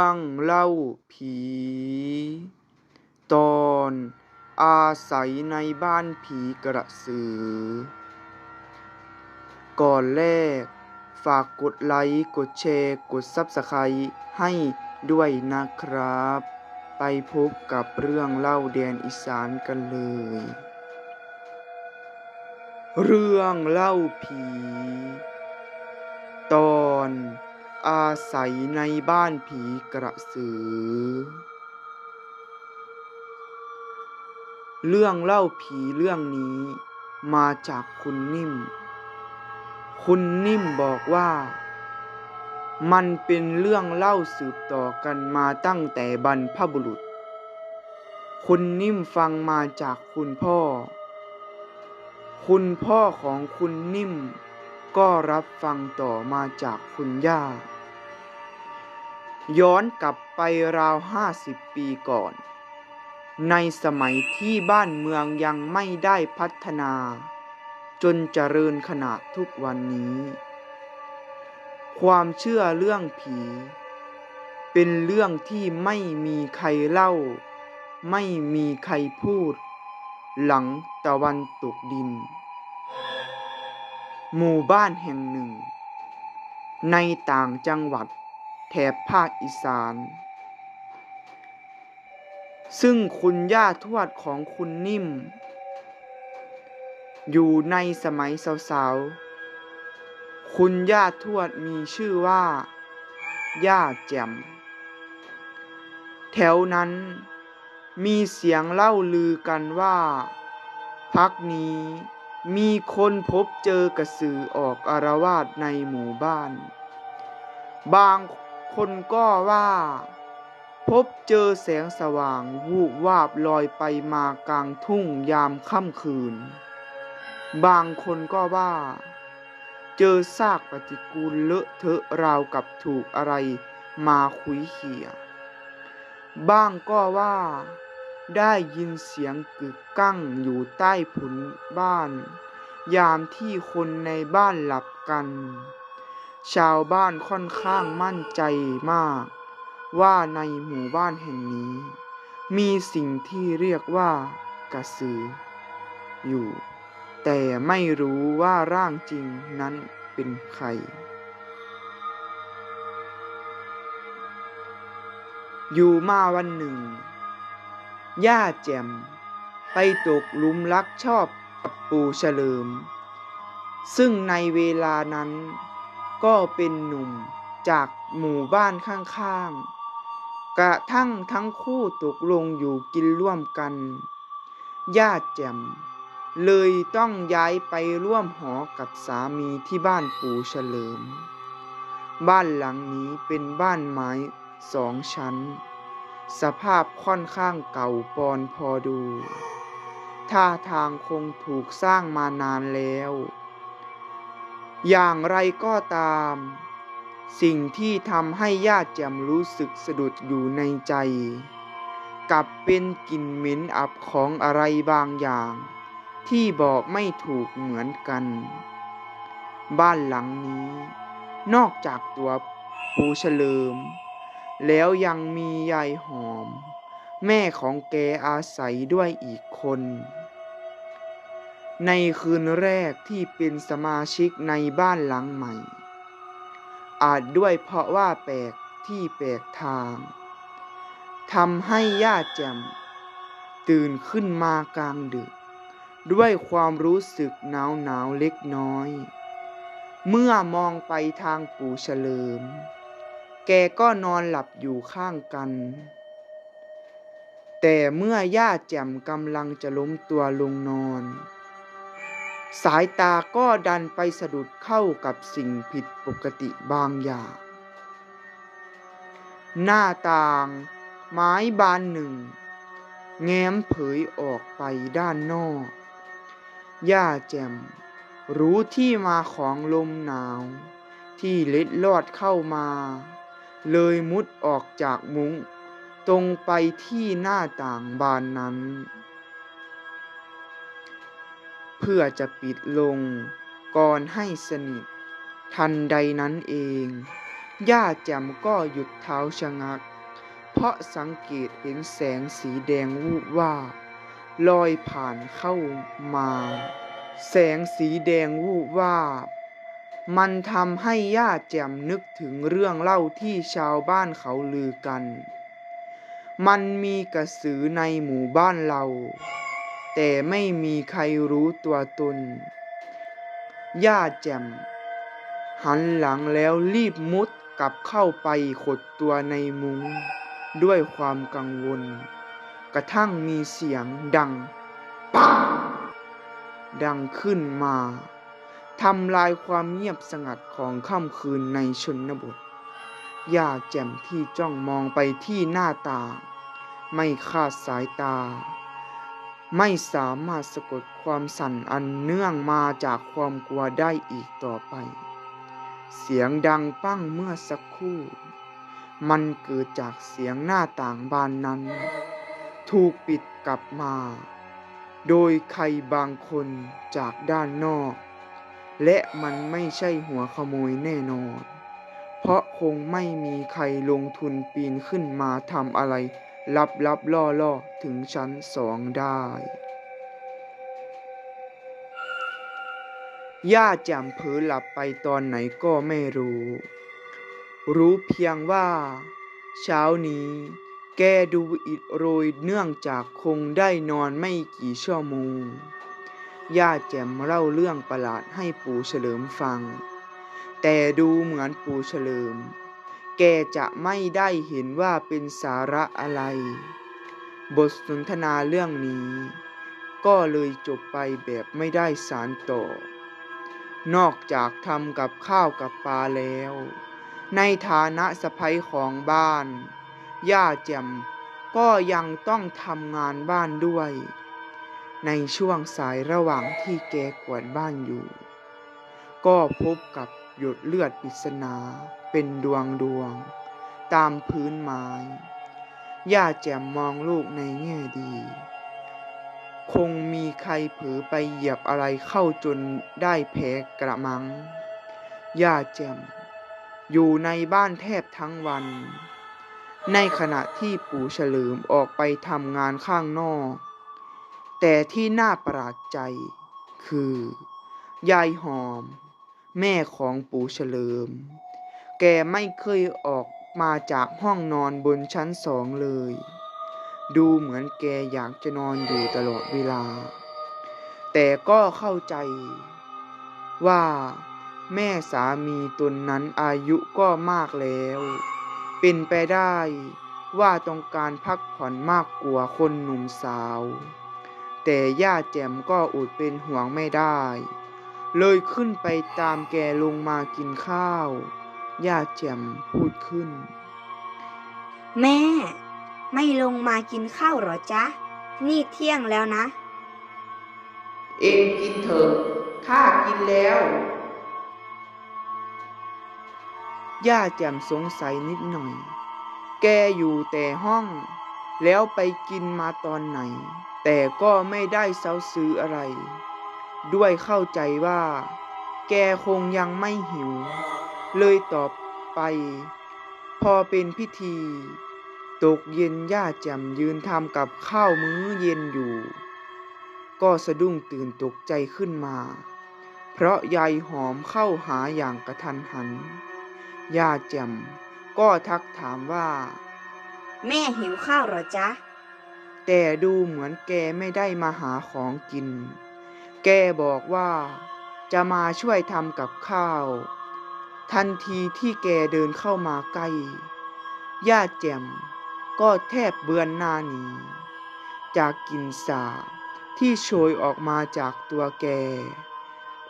รื่องเล่าผี ตอนอาศัยในบ้านผีกระสือ ก่อนแรก ฝากกดไลค์ กดแชร์ กดซับสไครต์ให้ด้วยนะครับ ไปพบกับเรื่องเล่าแดนอีสานกันเลย เรื่องเล่าผี ตอน อาศัยในบ้านผีกระสือ เรื่องเล่าผีเรื่องนี้ มาจากคุณนิ่ม คุณนิ่มบอกว่า มันเป็นเรื่องเล่าสืบต่อกันมาตั้งแต่บรรพบุรุษ คุณนิ่มฟังมาจากคุณพ่อ คุณพ่อของคุณนิ่ม ก็รับฟังต่อมาจากคุณย่า ย้อนกลับไปราวห้าสิบปีก่อน ในสมัยที่บ้านเมืองยังไม่ได้พัฒนา จนเจริญขนาดทุกวันนี้ ความเชื่อเรื่องผี เป็นเรื่องที่ไม่มีใครเล่า ไม่มีใครพูด หลังตะวันตกดิน หมู่บ้านแห่งหนึ่ง ในต่างจังหวัดแถบภาคอีสาน ซึ่งคุณย่าทวดของคุณนิ่ม อยู่ในสมัยสาวๆ คุณย่าทวดมีชื่อว่า ย่าแจ่ม แถวนั้นมีเสียงเล่าลือกันว่า พักนี้ มีคนพบเจอกระสือออกอารวาสในหมู่บ้าน บางคนก็ว่า พบเจอแสงสว่างวูบวาบลอยไปมากลางทุ่งยามค่ำคืน บางคนก็ว่า เจอซากปฏิกูลเลอะเทอะราวกับถูกอะไรมาคุยเขี่ยบ้างก็ว่า ได้ยินเสียงกึกกั้งอยู่ใต้ผุนบ้าน ยามที่คนในบ้านหลับกัน ชาวบ้านค่อนข้างมั่นใจมาก ว่าในหมู่บ้านแห่งนี้ มีสิ่งที่เรียกว่ากระสือ อยู่ แต่ไม่รู้ว่าร่างจริงนั้นเป็นใครอยู่มาวันหนึ่ง ย่าแจ่ม ไปตกหลุมรักชอบกับปู่เฉลิม ซึ่งในเวลานั้นก็เป็นหนุ่มจากหมู่บ้านข้างๆ กระทั่งทั้งคู่ตกลงอยู่กินร่วมกัน ย่าแจ่ม เลยต้องย้ายไปร่วมหอกับสามีที่บ้านปู่เฉลิม บ้านหลังนี้เป็นบ้านไม้สองชั้น สภาพค่อนข้างเก่าปอนพอดูท่าทางคงถูกสร้างมานานแล้ว อย่างไรก็ตาม สิ่งที่ทำให้ญาติแจ่มรู้สึกสะดุดอยู่ในใจ กลับเป็นกลิ่นเหม็นอับของอะไรบางอย่าง ที่บอกไม่ถูกเหมือนกัน บ้านหลังนี้ นอกจากตัวปูเฉลิม แล้วยังมียายหอม แม่ของแกอาศัยด้วยอีกคน ในคืนแรกที่เป็นสมาชิกในบ้านหลังใหม่ อาจด้วยเพราะว่าแปลกที่แปลกทางทำให้ย่าแจ่มตื่นขึ้นมากลางดึก ด้วยความรู้สึกหนาวหนาวๆเล็กน้อย เมื่อมองไปทางปู่เฉลิม แกก็นอนหลับอยู่ข้างกัน แต่เมื่อย่าแจ่มกำลังจะล้มตัวลงนอน สายตาก็ดันไปสะดุดเข้ากับสิ่งผิดปกติบางอย่าง หน้าต่าง ไม้บานหนึ่ง แง้มเผยออกไปด้านนอก ย่าแจ่มรู้ที่มาของลมหนาวที่เล็ดลอดเข้ามา เลยมุดออกจากมุ้ง ตรงไปที่หน้าต่างบานนั้น เพื่อจะปิดลงก่อนให้สนิท ทันใดนั้นเอง ย่าแจ่มก็หยุดเท้าชะงัก เพราะสังเกตเห็นแสงสีแดงวูบว่าลอยผ่านเข้ามา แสงสีแดงวูบว่า มันทำให้ย่าแจ่มนึกถึงเรื่องเล่าที่ชาวบ้านเขาลือกัน มันมีกระสือในหมู่บ้านเรา แต่ไม่มีใครรู้ตัวตน ย่าแจ่ม หันหลังแล้วรีบมุดกลับเข้าไปขดตัวในมุง้งด้วยความกังวล กระทั่งมีเสียงดังปังดังขึ้นมา ทำลายความเงียบสงัดของค่ำคืนในชนบทยาแจ่มที่จ้องมองไปที่หน้าต่างไม่คาดสายตา ไม่สามารถสะกดความสั่นอันเนื่องมาจากความกลัวได้อีกต่อไป เสียงดังปั้งเมื่อสักครู่ มันเกิดจากเสียงหน้าต่างบานนั้น ถูกปิดกลับมา โดยใครบางคนจากด้านนอก และมันไม่ใช่หัวขโมยแน่นอน เพราะคงไม่มีใครลงทุนปีนขึ้นมาทำอะไร ลับลับล่อล่อๆถึงชั้นสองได้ย่าแจ่มเผลอหลับไปตอนไหนก็ไม่รู้ รู้เพียงว่า เช้านี้ แกดูอิดโรยเนื่องจากคงได้นอนไม่กี่ชั่วโมง ย่าแจ่มเล่าเรื่องประหลาดให้ปู่เฉลิมฟัง แต่ดูเหมือนปู่เฉลิม แกจะไม่ได้เห็นว่าเป็นสาระอะไร บทสนทนาเรื่องนี้ ก็เลยจบไปแบบไม่ได้สารต่อ นอกจากทำกับข้าวกับปลาแล้ว ในฐานะสะพ้ยของบ้าน ย่าแจ่มก็ยังต้องทำงานบ้านด้วย ในช่วงสายระหว่างที่แกกวาดบ้านอยู่ ก็พบกับหยดเลือดปริศนาเป็นดวงดวง ตามพื้นไม้ ย่าแจ่มมองลูกในแง่ดี คงมีใครเผลอไปเหยียบอะไรเข้าจนได้แผลกระมัง ย่าแจ่มอยู่ในบ้านแทบทั้งวัน ในขณะที่ปู่เฉลิมออกไปทำงานข้างนอก แต่ที่น่าประหลาดใจคือ ยายหอม แม่ของปู่เฉลิม แกไม่เคยออกมาจากห้องนอนบนชั้นสองเลย ดูเหมือนแกอยากจะนอนอยู่ตลอดเวลา แต่ก็เข้าใจว่าแม่สามีตนนั้นอายุก็มากแล้ว เป็นไปได้ว่าต้องการพักผ่อนมากกว่าคนหนุ่มสาว แต่ย่าแจ่มก็อดเป็นห่วงไม่ได้ เลยขึ้นไปตามแกลงมากินข้าว ย่าแจ่มพูดขึ้น แม่ ไม่ลงมากินข้าวเหรอจ๊ะ นี่เที่ยงแล้วนะ เองกินเถอะข้ากินแล้ว ย่าแจ่มสงสัยนิดหน่อย แกอยู่แต่ห้อง แล้วไปกินมาตอนไหน แต่ก็ไม่ได้เซาซื้ออะไร ด้วยเข้าใจว่า แกคงยังไม่หิว เลยตอบไป พอเป็นพิธี ตกเย็นย่าแจ่มยืนทำกับข้าวมื้อเย็นอยู่ ก็สะดุ้งตื่นตกใจขึ้นมา เพราะยายหอมเข้าหาอย่างกระทันหันย่าแจ่มก็ทักถามว่า แม่หิวข้าวหรอจ๊ะ แต่ดูเหมือนแกไม่ได้มาหาของกิน แกบอกว่าจะมาช่วยทำกับข้าว ทันทีที่แกเดินเข้ามาใกล้ย่าแจ่มก็แทบเบือนหน้าหนีจากกลินสาบที่โชยออกมาจากตัวแก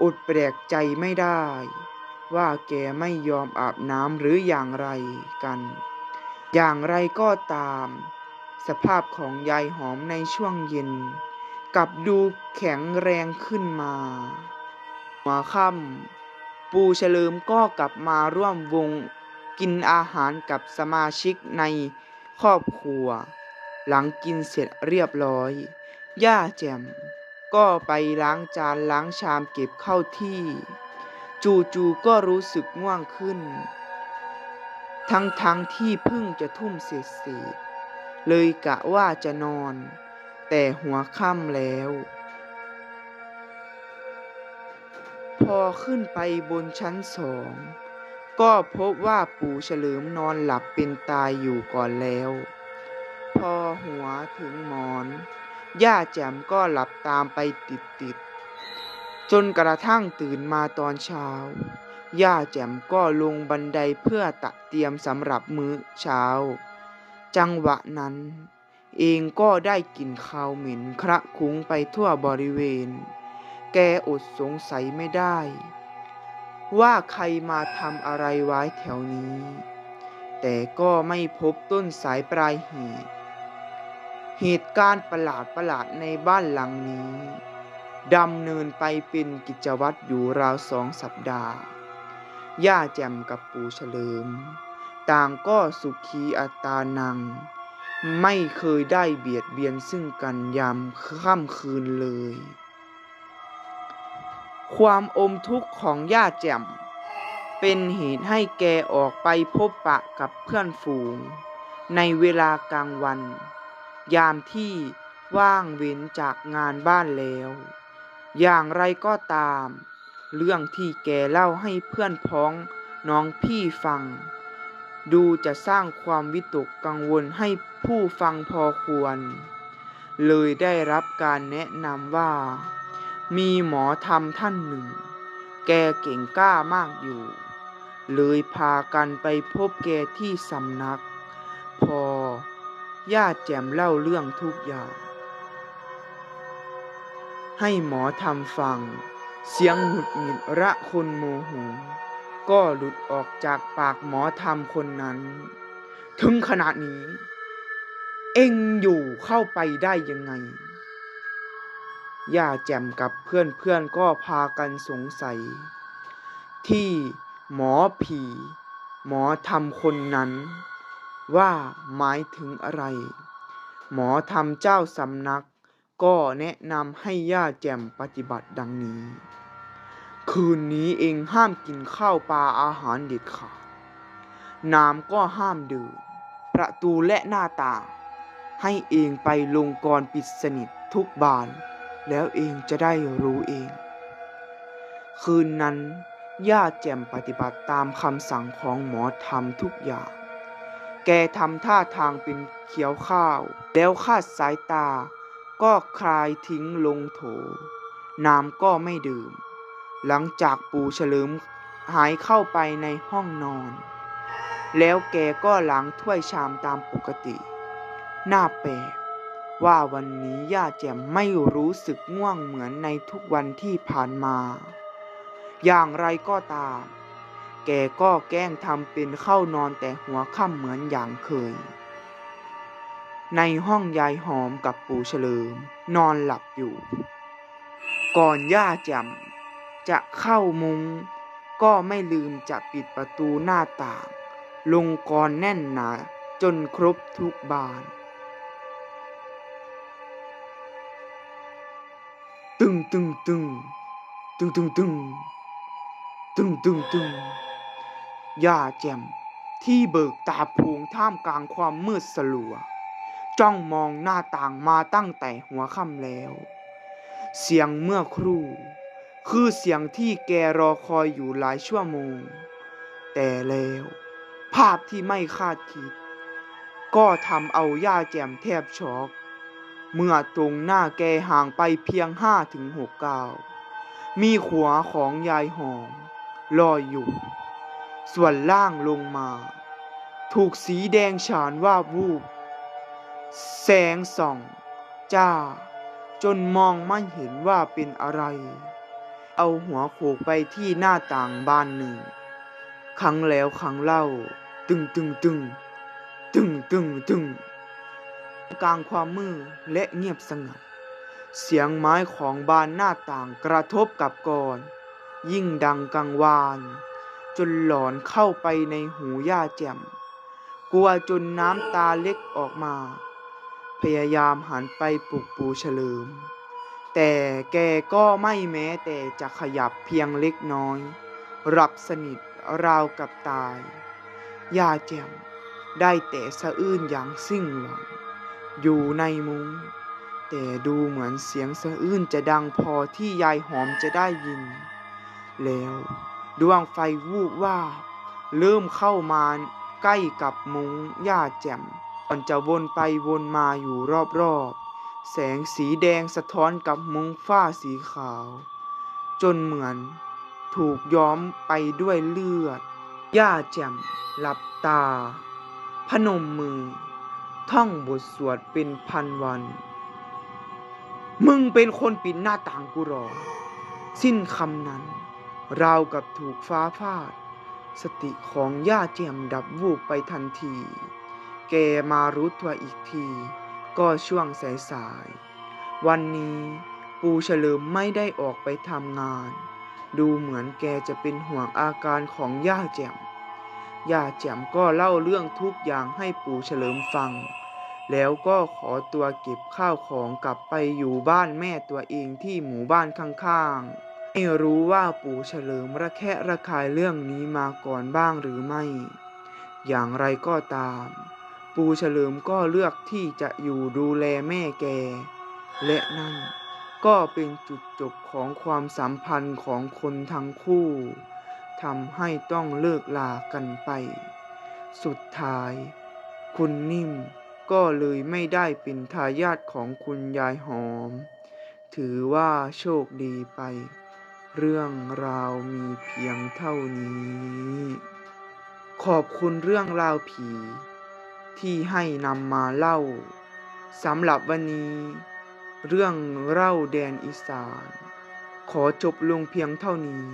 อดแปลกใจไม่ได้ ว่าแกไม่ยอมอาบน้ำหรืออย่างไรกัน อย่างไรก็ตาม สภาพของยายหอมในช่วงเย็นกลับดูแข็งแรงขึ้นมาหัวค่ำปูเฉลิมก็กลับมาร่วมวงกินอาหารกับสมาชิกในครอบครัว หลังกินเสร็จเรียบร้อย ย่าแจ่มก็ไปล้างจานล้างชามเก็บเข้าที่ จู่ๆก็รู้สึกง่วงขึ้น ทั้งทั้งที่เพิ่งจะทุ่มเศษเศษ เลยกะว่าจะนอน แต่หัวค่ำแล้ว พอขึ้นไปบนชั้นสอง ก็พบว่าปู่เฉลิมนอนหลับเป็นตายอยู่ก่อนแล้ว พอหัวถึงหมอน ย่าแจ่มก็หลับตามไปติดๆ จนกระทั่งตื่นมาตอนเช้าย่าแจ่มก็ลงบันไดเพื่อตะเตรียมสำหรับมื้อเช้า จังหวะนั้น เองก็ได้กลิ่นคาวเหม็นคระคุ้งไปทั่วบริเวณ แกอดสงสัยไม่ได้ ว่าใครมาทำอะไรไว้แถวนี้ แต่ก็ไม่พบต้นสายปลายเหตุเหตุการณ์ประหลาดประหลาดในบ้านหลังนี้ดำเนินไปเป็นกิจวัตรอยู่ราวสองสัปดาห์ ย่าแจ่มกับปู่เฉลิม ต่างก็สุขีอัตานัง ไม่เคยได้เบียดเบียนซึ่งกันยามค่ำคืนเลย ความอมทุกข์ของย่าแจ่ม เป็นเหตุให้แกออกไปพบปะกับเพื่อนฝูง ในเวลากลางวัน ยามที่ว่างเว้นจากงานบ้านแล้ว อย่างไรก็ตาม เรื่องที่แกเล่าให้เพื่อนพ้องน้องพี่ฟัง ดูจะสร้างความวิตกกังวลให้ผู้ฟังพอควร เลยได้รับการแนะนำว่า มีหมอธรรมท่านหนึ่ง แกเก่งกล้ามากอยู่ เลยพากันไปพบแกที่สำนัก พอญาติแจมเล่าเรื่องทุกอย่าง ให้หมอทำฟัง เสียงหงุดหงิดระคนโมโห ก็หลุดออกจากปากหมอทำคนนั้น ถึงขนาดนี้ เอ็งอยู่เข้าไปได้ยังไง ย่าแจ่มกับเพื่อนเพื่อนๆก็พากันสงสัย ที่หมอผี หมอทำคนนั้น ว่าหมายถึงอะไร หมอทำเจ้าสำนักก็แนะนำให้ย่าแจ่มปฏิบัติดังนี้ คืนนี้เองห้ามกินข้าวปลาอาหารเด็ดขาดน้ำก็ห้ามดื่ม ประตูและหน้าต่างให้เองไปลงกรปิดสนิททุกบาน แล้วเองจะได้รู้เอง คืนนั้นย่าแจ่มปฏิบัติตามคำสั่งของหมอทำทุกอย่าง แกทำท่าทางเป็นเขียวข้าว แล้วคาดสายตา ก็คลายทิ้งลงโถ น้ำก็ไม่ดื่ม หลังจากปู่เฉลิมหายเข้าไปในห้องนอน แล้วแกก็ล้างถ้วยชามตามปกติน่าแปลกว่าวันนี้ย่าแจ่มไม่รู้สึกง่วงเหมือนในทุกวันที่ผ่านมา อย่างไรก็ตาม แกก็แกล้งทำเป็นเข้านอนแต่หัวค่ำเหมือนอย่างเคย ในห้องยายหอมกับปู่เฉลิม นอนหลับอยู่ ก่อนย่าแจ่ม จะเข้ามุง ก็ไม่ลืมจะปิดประตูหน้าต่าง ลงกรอนแน่นหนาจนครบทุกบานตึงตึงตึงตึงตึงตึงตึงตึงตึงย่าแจ่มที่เบิกตาโพงท่ามกลางความมืดสลัว จ้องมองหน้าต่างมาตั้งแต่หัวค่ำแล้ว เสียงเมื่อครู่ คือเสียงที่แกรอคอยอยู่หลายชั่วโมง แต่แล้ว ภาพที่ไม่คาดคิด ก็ทำเอาย่าแจ่มแทบช็อก เมื่อตรงหน้าแกห่างไปเพียงห้าถึงหกก้าวมีขัวของยายหอมลอยอยู่ ส่วนล่างลงมา ถูกสีแดงฉานว่าบวูบ แสงส่อง จ้า จนมองไม่เห็นว่าเป็นอะไร เอาหัวโขกไปที่หน้าต่างบานหนึ่ง ครั้งแล้วครั้งเล่า ตึงตึงตึงตึงตึงตึงกลางความมืดและเงียบสงัด เสียงไม้ของบานหน้าต่างกระทบกับกรยิ่งดังกังวาน จนหลอนเข้าไปในหูย่าแจ่ม กลัวจนน้ำตาเล็กออกมา พยายามหันไปปลุกปูเฉลิม แต่แกก็ไม่แม้แต่จะขยับเพียงเล็กน้อย หลับสนิทราวกับตาย ยาแจ่มได้แต่สะอื้นอย่างสิ้นหวัง อยู่ในมุง้ง แต่ดูเหมือนเสียงสะอื้นจะดังพอที่ยายหอมจะได้ยิน แล้วดวงไฟวูบว่าบเริ่มเข้ามาใกล้กับมุ้งยาแจ่มก่อนจะวนไปวนมาอยู่รอบๆ แสงสีแดงสะท้อนกับมุงฝ้าสีขาว จนเหมือนถูกย้อมไปด้วยเลือด ย่าแจ่มหลับตา พนมมือ ท่องบทสวดเป็นพันวัน มึงเป็นคนปิดหน้าต่างกูหรอ สิ้นคำนั้น ราวกับถูกฟ้าพาด สติของย่าแจ่มดับวูบไปทันที แกมารู้ตัวอีกที ก็ช่วงสายๆ วันนี้ปูเฉลิมไม่ได้ออกไปทำงาน ดูเหมือนแกจะเป็นห่วงอาการของย่าแจ่ม ย่าแจ่มก็เล่าเรื่องทุกอย่างให้ปูเฉลิมฟัง แล้วก็ขอตัวเก็บข้าวของกลับไปอยู่บ้านแม่ตัวเองที่หมู่บ้านข้างๆ ไม่รู้ว่าปู่เฉลิมระแคะระคายเรื่องนี้มาก่อนบ้างหรือไม่ อย่างไรก็ตาม ปูเฉลิมก็เลือกที่จะอยู่ดูแลแม่แก และนั่นก็เป็นจุดจบของความสัมพันธ์ของคนทั้งคู่ทำให้ต้องเลิกลากันไป สุดท้าย คุณนิ่มก็เลยไม่ได้เป็นทายาทของคุณยายหอม ถือว่าโชคดีไป เรื่องราวมีเพียงเท่านี้ ขอบคุณเรื่องราวผี ที่ให้นำมาเล่าสำหรับวันนี้ เรื่องเล่าแดนอีสาน ขอจบลงเพียงเท่านี้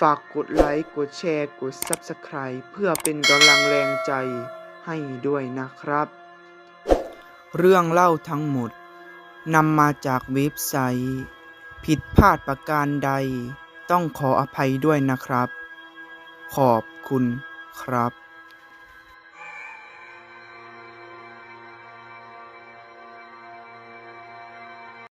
ฝากกดไลค์กดแชร์กด Subscribe เพื่อเป็นกำลังแรงใจให้ด้วยนะครับ เรื่องเล่าทั้งหมดนำมาจากเว็บไซต์ ผิดพลาดประการใด ต้องขออภัยด้วยนะครับ ขอบคุณครับ